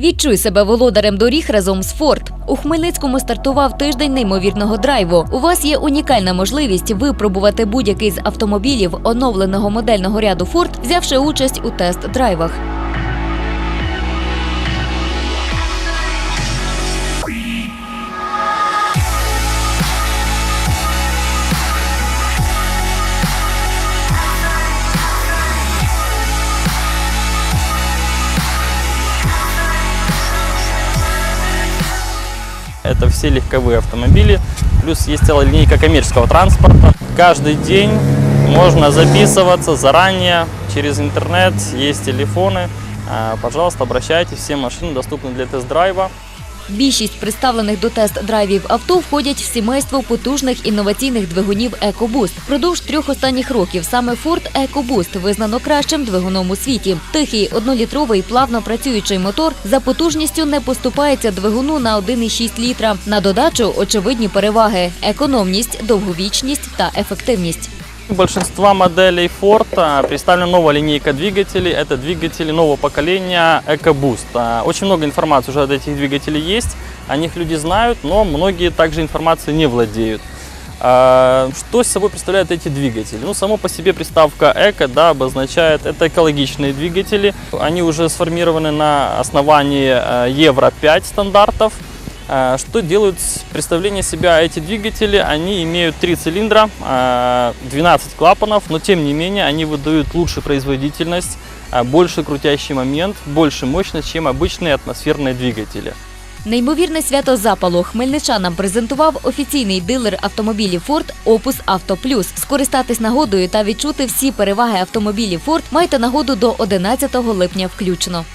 Відчуй себе володарем доріг разом з Форд. У Хмельницькому стартував тиждень неймовірного драйву. У вас є унікальна можливість випробувати будь-який з автомобілів оновленого модельного ряду Форд, взявши участь у тест-драйвах. Это все легковые автомобили, плюс есть целая линейка коммерческого транспорта. Каждый день можно записываться заранее через интернет, есть телефоны. А, Пожалуйста, обращайтесь, все машины доступны для тест-драйва. Більшість представлених до тест-драйвів авто входять в сімейство потужних інноваційних двигунів EcoBoost. Продовж трьох останніх років саме Ford EcoBoost визнано кращим двигуном у світі. Тихий однолітровий плавно працюючий мотор за потужністю не поступається двигуну на 1,6 літра. На додачу очевидні переваги: економність, довговічність та ефективність. Большинства моделей Ford а, представлена новая линейка двигателей. Это двигатели нового поколения EcoBoost. А, Очень много информации уже от этих двигателей есть. О них люди знают, но многие также информацией не владеют. А, Что собой представляют эти двигатели? Ну, само по себе приставка «эко» да, обозначает, это экологичные двигатели. Они уже сформированы на основании э, Евро-5 стандартов. А, Что делают с- представление себя эти двигатели? Они имеют три цилиндра, а, 12 клапанов, но тем не менее они выдают лучшую производительность, а, больший крутящий момент, больше мощность, чем обычные атмосферные двигатели. Неймовірне свято запалу хмельничанам презентував офіційний дилер автомобілів Ford Opus Auto Plus. Скористатись нагодою та відчути всі переваги автомобілів Ford майте нагоду до 11 липня включно.